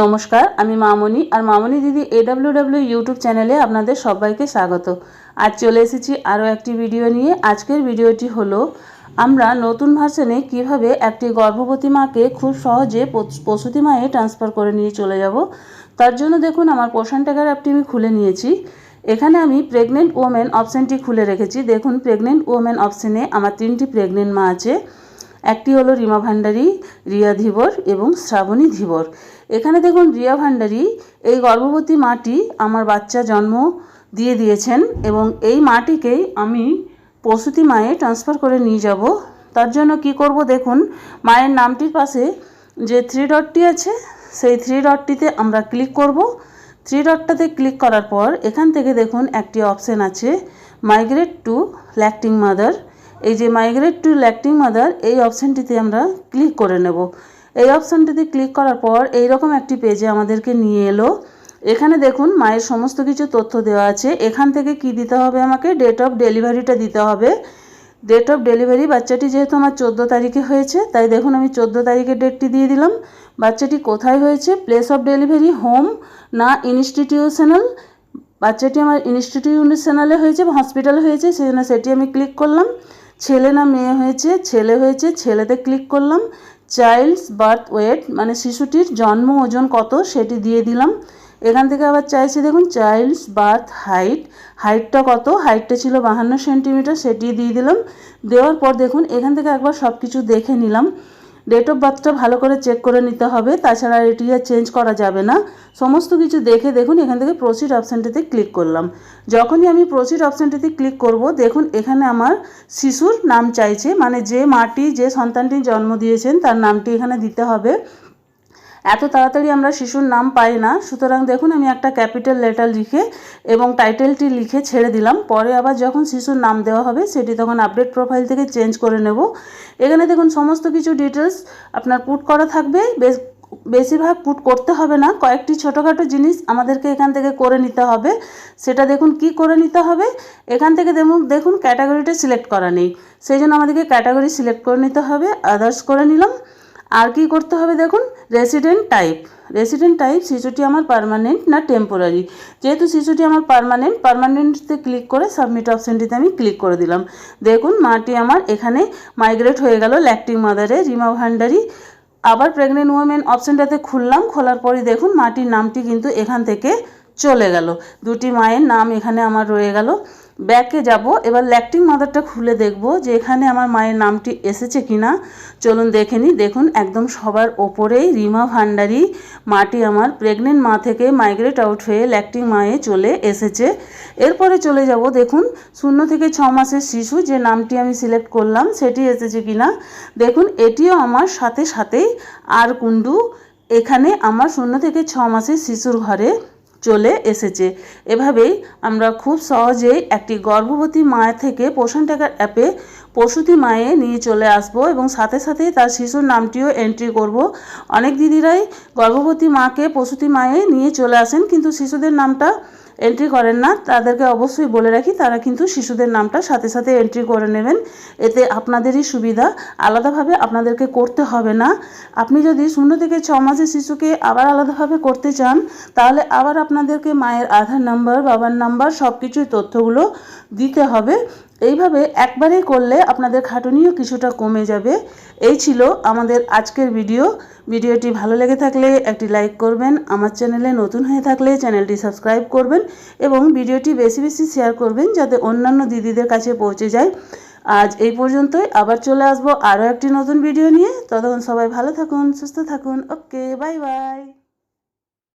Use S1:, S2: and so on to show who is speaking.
S1: নমস্কার, আমি মামনি আর মামনি দিদি এডাব্লিউ ডাব্লিউ ইউটিউব চ্যানেলে আপনাদের সবাইকে স্বাগত। আজ চলে এসেছি আরও একটি ভিডিও নিয়ে। আজকের ভিডিওটি হলো, আমরা নতুন ভার্সনে কীভাবে একটি গর্ভবতী মাকে খুব সহজে প্রসূতি মায়ে ট্রান্সফার করে নিয়ে চলে যাব। তার জন্য দেখুন, আমার পোষণ টাকার অ্যাপটি আমি খুলে নিয়েছি। এখানে আমি প্রেগনেন্ট ওমেন অপশানটি খুলে রেখেছি। দেখুন প্রেগনেন্ট ওমেন অপশানে আমার তিনটি প্রেগনেন্ট মা আছে। একটি হলো রিমা ভান্ডারী, রিয়া ধীবর এবং শ্রাবণী ধীবর। এখানে দেখুন রিয়া ভান্ডারী, এই গর্ভবতী মাটি আমার বাচ্চা জন্ম দিয়ে দিয়েছেন এবং এই মাটিকেই আমি প্রসূতি মায়ে ট্রান্সফার করে নিয়ে যাব। তার জন্য কি করব দেখুন, মায়ের নামটির পাশে যে থ্রি ডটটি আছে, সেই থ্রি ডটটিতে আমরা ক্লিক করব। থ্রি ডটটাতে ক্লিক করার পর এখান থেকে দেখুন একটি অপশান আছে মাইগ্রেট টু ল্যাক্টিং মাদার এই যে মাইগ্রেট টু ল্যাক্টিং মাদার এই অপশানটিতে আমরা ক্লিক করে নেব। এই অপশানটিতে ক্লিক করার পর এই রকম একটি পেজে আমাদেরকে নিয়ে এলো। এখানে দেখুন, মায়ের সমস্ত কিছু তথ্য দেওয়া আছে। এখান থেকে কি দিতে হবে আমাকে? ডেট অফ ডেলিভারিটা দিতে হবে। ডেট অফ ডেলিভারি বাচ্চাটি যেহেতু আমার চোদ্দ তারিখে হয়েছে, তাই দেখুন আমি চোদ্দ তারিখের ডেটটি দিয়ে দিলাম। বাচ্চাটি কোথায় হয়েছে? প্লেস অফ ডেলিভারি হোম না ইনস্টিটিউশনাল বাচ্চাটি আমার ইনস্টিটিউশনালে হয়েছে বা হসপিটালে হয়েছে, সেই জন্য সেটি আমি ক্লিক করলাম। ছেলে না মেয়ে হয়েছে, ছেলে হয়েছে, ছেলেতে ক্লিক করলাম চাইল্ডস বার্থ ওয়েট মানে শিশুটির জন্ম ওজন কত সেটি দিয়ে দিলাম। এখান থেকে আবার চাইছে দেখুন চাইল্ডস বার্থ হাইট হাইটটা কত? হাইটটা ছিল বাহান্ন সেন্টিমিটার সেটি দিয়ে দিলাম। দেওয়ার পর দেখুন, এখান থেকে একবার সব কিছু দেখে নিলাম। ডেট অফ বার্থটা ভালো করে চেক করে নিতে হবে, তাছাড়া এটি আর চেঞ্জ করা যাবে না। সমস্ত কিছু দেখে দেখুন, এখান থেকে প্রসিড অপশানটিতে ক্লিক করলাম। যখনই আমি প্রসিড অপশানটিতে ক্লিক করব, দেখুন এখানে আমার শিশুর নাম চাইছে মানে যে মাটি, যে সন্তানটি জন্ম দিয়েছেন, তার নামটি এখানে দিতে হবে। এত তাড়াতাড়ি আমরা শিশুর নাম পাই না। সুতরাং দেখুন, আমি একটা ক্যাপিটাল লেটার লিখে এবং টাইটেলটি লিখে ছেড়ে দিলাম। পরে আবার যখন শিশুর নাম দেওয়া হবে, সেটি তখন আপডেট প্রোফাইল থেকে চেঞ্জ করে নেব। এখানে দেখুন, সমস্ত কিছু ডিটেলস আপনার পুট করা থাকবে। বেশ, বেশিরভাগ পুট করতে হবে না। কয়েকটি ছোটোখাটো জিনিস আমাদেরকে এখান থেকে করে নিতে হবে। সেটা দেখুন, কি করে নিতে হবে? এখান থেকে দেখুন দেখুন, ক্যাটাগরিটা সিলেক্ট করা নেই। সেই জন্য আমাদেরকে ক্যাটাগরি সিলেক্ট করে নিতে হবে। আদার্স করে নিলাম। আর কি করতে হবে দেখুন রেসিডেন্ট টাইপ রেসিডেন্ট টাইপ শিশুটি আমার পার্মানেন্ট না টেম্পোরারি যেহেতু শিশুটি আমার পার্মানেন্ট পার্মানেন্টতে ক্লিক করে সাবমিট অপশানটিতে আমি ক্লিক করে দিলাম। দেখুন, মাটি আমার এখানে মাইগ্রেট হয়ে গেল ল্যাকটিং মাদারে রিমা ভান্ডারি। আবার প্রেগনেন্ট ওমেন অপশানটাতে খুললাম, খোলার পরই দেখুন মাটির নামটি কিন্তু এখান থেকে চলে গেল। দুটি মায়ের নাম এখানে আমার রয়ে গেল। ব্যাকে যাব। এবার ল্যাকটিং মাদারটা খুলে দেখব যে এখানে আমার মায়ের নামটি এসেছে কিনা। চলুন দেখে নিই। দেখুন, একদম সবার ওপরেই রিমা ভান্ডারি মাটি আমার। প্রেগনেন্ট মা থেকে মাইগ্রেট আউট হয়ে ল্যাকটিং মায়ে চলে এসেছে। এরপরে চলে যাব, দেখুন, শূন্য থেকে ছ মাসের শিশু যে নামটি আমি সিলেক্ট করলাম, সেটি এসেছে কিনা। দেখুন, এটিও আমার সাথে সাথেই আর কুণ্ডু এখানে আমার শূন্য থেকে ছ মাসের শিশুর ঘরে। চলে এসেছে। এভাবেই আমরা খুব সহজেই একটি গর্ভবতী মায়ের থেকে পোষণ টাকার অ্যাপে প্রসূতি মায়ে নিয়ে চলে আসব এবং সাথে সাথেই তার শিশুর নামটিও এন্ট্রি করব। অনেক দিদিরাই গর্ভবতী মাকে প্রসূতি মায়ে নিয়ে চলে আসেন, কিন্তু শিশুদের নামটা এন্ট্রি করেন না। তাদেরকে অবশ্যই বলে রাখি, তারা কিন্তু শিশুদের নামটা সাথে সাথে এন্ট্রি করে নেবেন। এতে আপনাদেরই সুবিধা। আলাদাভাবে আপনাদেরকে করতে হবে না। আপনি যদি শূন্য থেকে ছ মাসের শিশুকে আবার আলাদাভাবে করতে চান, তাহলে আবার আপনাদেরকে মায়ের আধার নাম্বার, বাবার নাম্বার সব কিছুই তথ্যগুলো দিতে হবে। এইভাবে একবারেই করলে আপনাদের খাটুনিও কিছুটা কমে যাবে। এই ছিল আমাদের আজকের ভিডিও। ভিডিওটি ভালো লেগে থাকলে একটি লাইক করবেন, আমার চ্যানেলে নতুন হয়ে থাকলে চ্যানেলটি সাবস্ক্রাইব করবেন এবং ভিডিওটি বেশি বেশি শেয়ার করবেন যাতে অন্যান্য দিদিদের কাছে পৌঁছে যায়। আজ এই পর্যন্তই, আবার চলে আসব আরও একটি নতুন ভিডিও নিয়ে। ততক্ষণ সবাই ভালো থাকুন, সুস্থ থাকুন। Okay, bye bye.